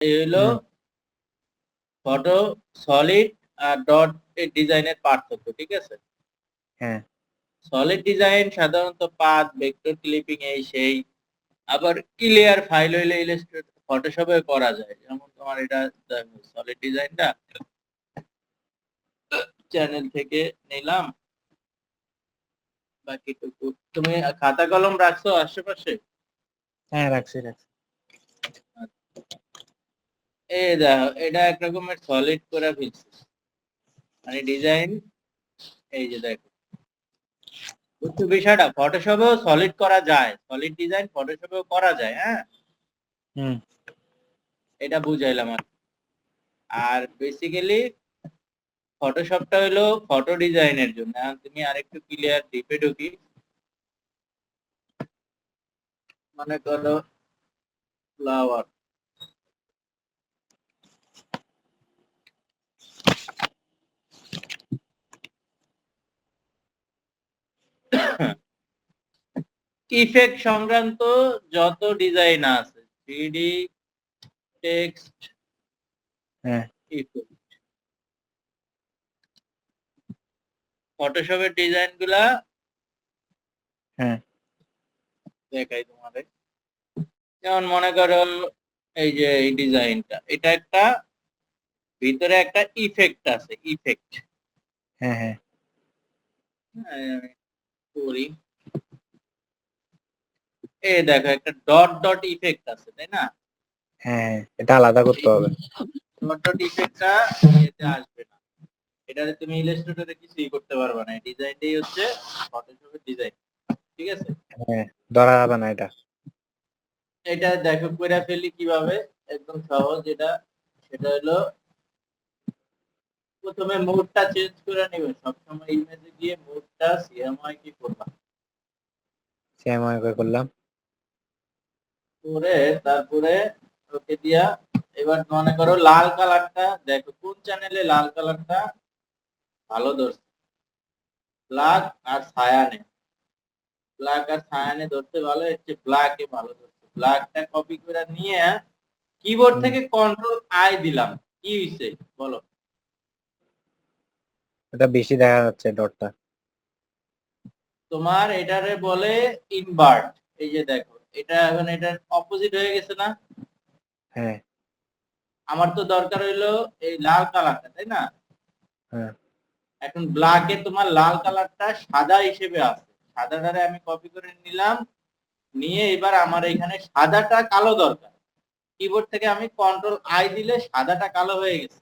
এই হলো photo solid R dot এর ডিজাইনের পার্থক্য ঠিক আছে? হ্যাঁ। সলিড ডিজাইন সাধারণত পাথ ভেক্টর ক্লিপিং এই সেই। আবার ক্লিয়ার ফাইল হইলে ইলাস্ট্রেটর ফটোশপে করা যায়। যেমন তোমার এটা সলিড ডিজাইনটা চ্যানেল থেকে নিলাম। বাকিটুকু। তুমি খাতা কলম রাখছো আশেপাশে? হ্যাঁ রাখছি রাখছি। এই দেখো এটা এক রকমের সলিড করে ফেলছি। মানে ডিজাইন এই যে দেখো। বুঝছ বিষয়টা? ফটোশপেও সলিড করা যায়। সলিড ডিজাইন ফটোশপেও করা যায় হ্যাঁ? হুম। এটা বুঝাইলাম আর। আর বেসিক্যালি ফটোশপটা হলো ফটো ডিজাইনের জন্য। তুমি আরেকটু ক্লিয়ার ডিপে ঢুকি। মনে করো ফ্লাওয়ার ইফেক্ট সংক্রান্ত যত ডিজাইন আছে থ্রিডি টেক্সট হ্যাঁ। ইফেক্ট ফটোশপের ডিজাইনগুলা হ্যাঁ। দেখাই তোমাদের। যেমন মনে করো এই যে এই ডিজাইনটা এটা একটা ভিতরে একটা ইফেক্ট আছে ইফেক্ট হ্যাঁ হ্যাঁ। করি। এই দেখো একটা ডট ডট ইফেক্ট আছে তাই না? হ্যাঁ এটা আলাদা করতে হবে। ডট ডট ইফেক্টটা এতে আসবে না। এটাতে তুমি ইলাস্ট্রেটরে কিছুই করতে পারবে না। ডিজাইনটাই হচ্ছে ফটোশপের ডিজাইন ঠিক আছে? হ্যাঁ ধরা যাবে না এটা। এটা দেখো কইরা ফেলি কীভাবে একদম সহজ এটা। সেটা হলো প্রথমে মোডটা চেঞ্জ করে নেবে। সবসময় ইমেজে গিয়ে মোডটা সিএমআই কি করবা। করে করলাম। করে তারপরে ওকে দিয়া এবার মনে করো লাল কালারটা দেখো কোন চ্যানেলে লাল কালারটা ভালো ধরছে? ব্ল্যাক আর ছায়ানে ব্ল্যাক আর ছায়ানে ধরতে ভালো হচ্ছে ব্ল্যাকে ভালো ধরছে। ব্ল্যাকটা কপি করে নিয়ে কিবোর্ড থেকে কন্ট্রোল আই দিলাম। কি হইছে? বলো। এটা বেশি দেখা যাচ্ছে ডটটা তোমার এটারে বলে ইনভার্ট এই যে দেখো এটা এখন এটার অপোজিট হয়ে গেছে না? হ্যাঁ। আমার তো দরকার হইল এই লাল কালারটা তাই না? হ্যাঁ। এখন ব্ল্যাকে তোমার লাল কালারটা সাদা হিসেবে আছে। সাদাটারে আমি কপি করে নিলাম নিয়ে এবার আমার এখানে সাদাটা কালো দরকার। কিবোর্ড থেকে আমি কন্ট্রোল আই দিলে সাদাটা কালো হয়ে গেছে।